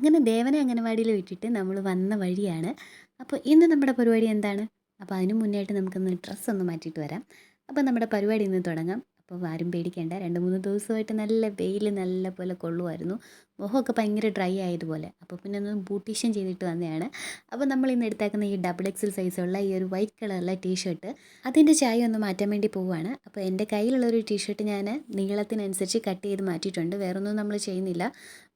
അങ്ങനെ ദേവനെ അംഗനവാടിയിൽ വിട്ടിട്ട് നമ്മൾ വന്ന വഴിയാണ്. അപ്പോൾ ഇന്ന് നമ്മുടെ പരിപാടി എന്താണ്? അപ്പോൾ അതിന് മുന്നായിട്ട് നമുക്കൊന്ന് ഡ്രസ്സ് ഒന്ന് മാറ്റിയിട്ട് വരാം. അപ്പോൾ നമ്മുടെ പരിപാടി ഇന്ന് തുടങ്ങാം. അപ്പോൾ ആരും പേടിക്കേണ്ട. രണ്ട് മൂന്ന് ദിവസമായിട്ട് നല്ല വെയിൽ നല്ല പോലെ കൊള്ളുമായിരുന്നു. മുഖമൊക്കെ ഭയങ്കര ഡ്രൈ ആയതുപോലെ. അപ്പോൾ പിന്നെ ഒന്ന് ബ്യൂട്ടീഷ്യൻ ചെയ്തിട്ട് വന്നതാണ്. അപ്പോൾ നമ്മൾ ഇന്ന് എടുത്തേക്കുന്ന ഈ ഡബിൾ എക്സൽ സൈസുള്ള ഈ ഒരു വൈറ്റ് കളറിലെ ടീഷർട്ട് അതിന്റെ ചായ ഒന്ന് മാറ്റാൻ വേണ്ടി പോവുകയാണ്. അപ്പോൾ എന്റെ കയ്യിലുള്ള ഒരു ടീഷർട്ട് ഞാൻ നീളത്തിനനുസരിച്ച് കട്ട് ചെയ്ത് മാറ്റിയിട്ടുണ്ട്. വേറൊന്നും നമ്മൾ ചെയ്യുന്നില്ല.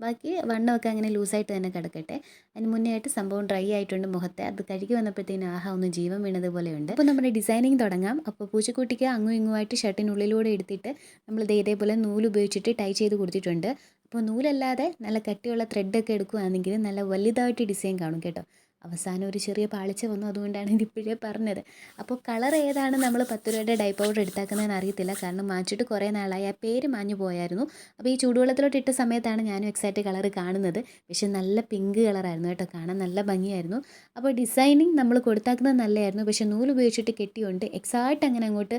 ബാക്കി വണ്ണമൊക്കെ അങ്ങനെ ലൂസായിട്ട് തന്നെ കിടക്കട്ടെ. അതിന് മുന്നേ ആയിട്ട് സംഭവം ഡ്രൈ ആയിട്ടുണ്ട് മുഖത്തെ. അത് കഴുകി വന്നപ്പോഴത്തേനും ആഹാ ഒന്ന് ജീവൻ വീണതുപോലെയുണ്ട്. അപ്പോൾ നമ്മുടെ ഡിസൈനിങ് തുടങ്ങാം. അപ്പോൾ പൂച്ചക്കുട്ടിക്ക് അങ്ങും ഇങ്ങുമായിട്ട് ഷർട്ടിനുള്ളിലൂടെ എടുത്തിട്ട് നമ്മൾ ഇതേപോലെ നൂൽ ഉപയോഗിച്ചിട്ട് ടൈ ചെയ്ത് കൊടുത്തിട്ടുണ്ട്. അപ്പോൾ നൂലല്ലാതെ നല്ല കട്ടിയുള്ള ത്രെഡൊക്കെ എടുക്കുകയാണെങ്കിൽ നല്ല വലുതായിട്ട് ഡിസൈൻ കാണും കേട്ടോ. അവസാനം ഒരു ചെറിയ പാളിച്ച വന്നു അതുകൊണ്ടാണ് ഇതിപ്പോഴേ പറഞ്ഞത്. അപ്പോൾ കളർ ഏതാണ് നമ്മൾ പത്ത് രൂപയുടെ ഡൈ പൗഡർ എടുത്താക്കുന്നതെന്ന് അറിയത്തില്ല. കാരണം മാച്ചിട്ട് കുറേ നാളായി. ആ പേര് മാഞ്ഞു പോയായിരുന്നു. അപ്പോൾ ഈ ചൂടുവെള്ളത്തിലോട്ട് ഇട്ട സമയത്താണ് ഞാനും എക്സാക്റ്റ് കളർ കാണുന്നത്. പക്ഷേ നല്ല പിങ്ക് കളറായിരുന്നു കേട്ടോ. കാണാൻ നല്ല ഭംഗിയായിരുന്നു. അപ്പോൾ ഡിസൈനിങ് നമ്മൾ കൊടുത്താക്കുന്നത് നല്ലതായിരുന്നു. പക്ഷേ നൂൽ ഉപയോഗിച്ചിട്ട് കെട്ടിയുണ്ട് എക്സാക്റ്റ് അങ്ങനെ അങ്ങോട്ട്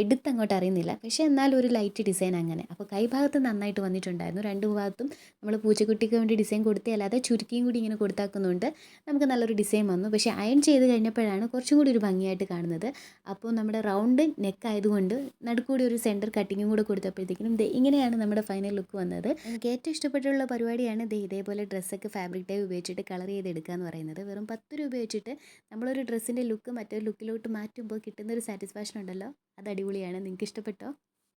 എടുത്തങ്ങോട്ട് അറിയുന്നില്ല. പക്ഷേ എന്നാലും ഒരു ലൈറ്റ് ഡിസൈൻ അങ്ങനെ. അപ്പോൾ കൈഭാഗത്ത് നന്നായിട്ട് വന്നിട്ടുണ്ടായിരുന്നു. രണ്ട് ഭാഗത്തും നമ്മൾ പൂച്ചക്കുട്ടിക്ക് വേണ്ടി ഡിസൈൻ കൊടുത്തേ അല്ലാതെ ചുരുക്കിയും കൂടി ഇങ്ങനെ കൊടുത്താക്കുന്നുണ്ട്. നമുക്ക് നല്ലൊരു ഡിസൈൻ വന്നു. പക്ഷേ അയൺ ചെയ്ത് കഴിഞ്ഞപ്പോഴാണ് കുറച്ചും കൂടി ഒരു ഭംഗിയായിട്ട് കാണുന്നത്. അപ്പോൾ നമ്മുടെ റൗണ്ട് നെക്ക് ആയതുകൊണ്ട് നടുക്കൂടി ഒരു സെന്റർ കട്ടിങ്ങും കൂടെ കൊടുത്തപ്പോഴത്തേക്കിനും ഇങ്ങനെയാണ് നമ്മുടെ ഫൈനൽ ലുക്ക് വന്നത്. എനിക്ക് ഏറ്റവും ഇഷ്ടപ്പെട്ടുള്ള പരിപാടിയാണ് ദേ ഇതേപോലെ ഡ്രസ്സൊക്കെ ഫാബ്രിക് ടൈപ്പ് ഉപയോഗിച്ചിട്ട് കളർ ചെയ്തെടുക്കുക എന്ന് പറയുന്നത്. വെറും പത്ത് രൂപ വെച്ചിട്ട് നമ്മളൊരു ഡ്രസ്സിന്റെ ലുക്ക് മറ്റൊരു ലുക്കിലോട്ട് മാറ്റുമ്പോൾ കിട്ടുന്ന ഒരു സാറ്റിസ്ഫാക്ഷൻ ഉണ്ടല്ലോ? അത് അടിപൊളിയാണ്. നിങ്ങൾക്ക് ഇഷ്ടപ്പെട്ടോ